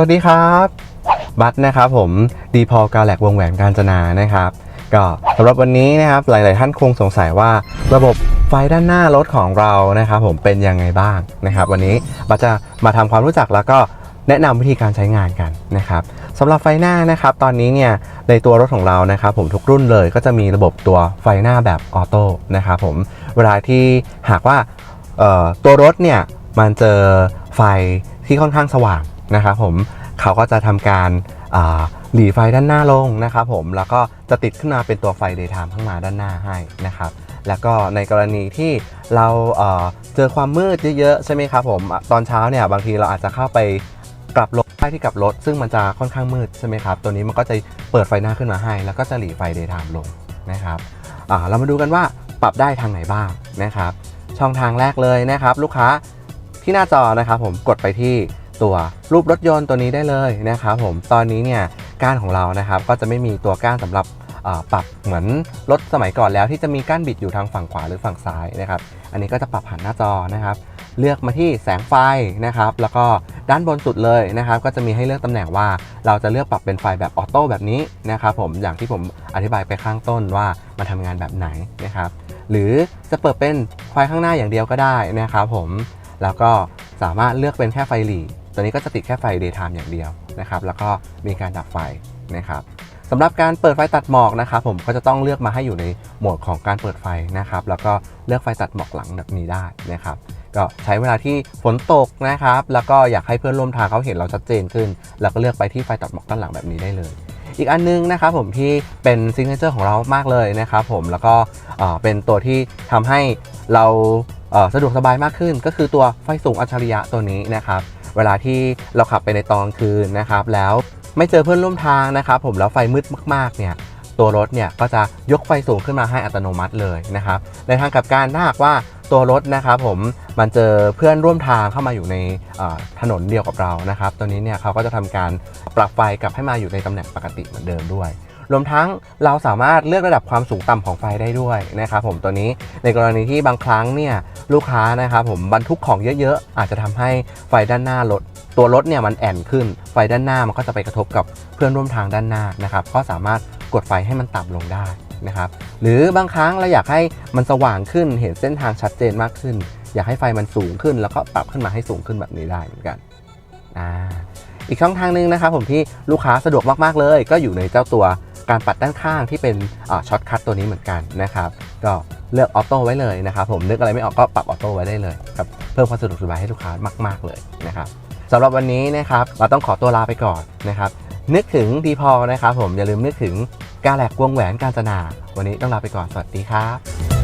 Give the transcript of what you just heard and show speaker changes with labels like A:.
A: วัสดีครับ บัตนะครับผมดีพอกาแหลกวงแหวนการจนานะครับ ก็สำหรับวันนี้นะครับหลาย ๆ ท่านคงสงสัยว่าระบบไฟด้านหน้ารถของเรานะครับผมเป็นยังไงบ้างนะครับ วันนี้บัตจะมาทำความรู้จักแล้วก็แนะนำวิธีการใช้งานกันนะครับสำหรับไฟหน้านะครับ ตอนนี้เนี่ยในตัวรถของเรานะครับผมทุกรุ่นเลยก็จะมีระบบตัวไฟหน้าแบบออโต้นะครับผมเวลาที่หากว่าตัวรถเนี่ยมันเจอไฟที่ค่อนข้างสว่าง นะครับผมเขาก็จะทำการหลีไฟด้านหน้าลงนะครับผมแล้วก็จะติดขึ้นมาเป็นตัวไฟ daytime ข้างมาด้านหน้าให้นะครับแล้วก็ในกรณีที่เราเอ่อเจอความมืดเยอะๆใช่ไหมครับผมตอนเช้าเนี่ยบางทีเราอาจจะเข้าไปกลับรถใต้ที่กลับรถ ซึ่งมันจะค่อนข้างมืดใช่ไหมครับตัวนี้มันก็จะเปิดไฟหน้าขึ้นมาให้ แล้วก็จะหลีไฟ daytime ลงนะครับเรามาดูกันว่าปรับได้ทางไหนบ้างนะครับ ช่องทางแรกเลยนะครับ ลูกค้าที่หน้าจอนะครับผมกดไปที่ ตัวรูปรถยนต์ตัวนี้ได้เลยนะครับผมตอนนี้เนี่ยก้านของเรานะครับก็จะไม่มีตัวก้านสำหรับปรับเหมือนรถสมัยก่อนแล้วที่จะมีก้านบิดอยู่ทางฝั่งขวาหรือฝั่งซ้ายนะครับอันนี้ก็จะปรับผ่านหน้าจอนะครับ เลือกมาที่แสงไฟนะครับ แล้วก็ด้านบนสุดเลยนะครับ ก็จะมีให้เลือกตำแหน่งว่าเราจะเลือกปรับเป็นไฟแบบออโต้แบบนี้นะครับผมอย่างที่ผมอธิบายไปข้างต้นว่ามันทำงานแบบไหนนะครับ หรือจะเปิดเป็นไฟข้างหน้าอย่างเดียวก็ได้นะครับผมแล้วก็สามารถเลือกเป็นแค่ไฟหลี ตัวนี้ก็จะติดแค่ไฟ daytime อย่างเดียวนะครับแล้วก็มีการดับไฟนะครับสำหรับการเปิดไฟตัดหมอกนะครับผมก็จะต้องเลือกมาให้อยู่ในโหมดของการเปิดไฟนะครับแล้วก็เลือกไฟตัดหมอกหลังแบบนี้ได้นะครับก็ใช้เวลาที่ฝนตกนะครับ แล้วก็อยากให้เพื่อนร่วมทางเขาเห็นเราชัดเจนขึ้น แล้วก็เลือกไปที่ไฟตัดหมอกด้านหลังแบบนี้ได้เลย อีกอันนึงนะครับผมที่เป็นซิงเกิลเจอร์ของเรามากเลยนะครับผมแล้วก็เป็นตัวที่ทำให้เราสะดวกสบายมากขึ้น ก็คือตัวไฟสูงอัจฉริยะตัวนี้นะครับ เวลาที่เราขับไปในตอนกลางคืนนะครับ แล้วไม่เจอเพื่อนร่วมทางนะครับ ผมแล้วไฟมืดมากๆเนี่ยตัวรถเนี่ยก็จะยกไฟสูงขึ้นมาให้อัตโนมัติเลยนะครับ ในทางกับการถ้าหากว่าตัวรถนะครับผมมันเจอเพื่อนร่วมทางเข้ามาอยู่ในถนนเดียวกับเรานะครับ ตัวนี้เนี่ยเขาก็จะทำการปรับไฟกลับให้มาอยู่ในตำแหน่งปกติเหมือนเดิมด้วย รวมทั้งเราสามารถเลือกระดับความสูงต่ำของไฟได้ด้วยนะครับผมตัวนี้ในกรณีที่บางครั้งเนี่ยลูกค้านะครับผมบรรทุกของเยอะๆ อาจจะทำให้ไฟด้านหน้ารถตัวรถเนี่ยมันแอนขึ้น ไฟด้านหน้ามันก็จะไปกระทบกับเพื่อนร่วมทางด้านหน้านะครับก็สามารถกดไฟให้มันต่ำลงได้นะครับหรือบางครั้งเราอยากให้มันสว่างขึ้นเห็นเส้นทางชัดเจนมากขึ้น อยากให้ไฟมันสูงขึ้น แล้วก็ปรับขึ้นมาให้สูงขึ้นแบบนี้ได้เหมือนกันอ่าอีกช่องทางหนึงนะครับผมที่ลูกค้าสะดวกมากๆเลย ก็อยู่ในเจ้าตัว การปัดด้านข้างที่เป็นช็อตคัทตัวนี้เหมือนกันนะครับก็เลือกออโต้ไว้เลยนะครับผมนึกอะไรไม่ออกก็ปรับออโต้ไว้ได้เลยครับเพิ่มความสะดวกสบายให้ลูกค้ามาก ๆเลยนะครับสำหรับวันนี้นะครับเราต้องขอตัวลาไปก่อนนะครับนึกถึงดีพอนะครับผมอย่าลืมนึกถึงกาแหลกวงแหวนกาญจนา วันนี้ต้องลาไปก่อนสวัสดีครับ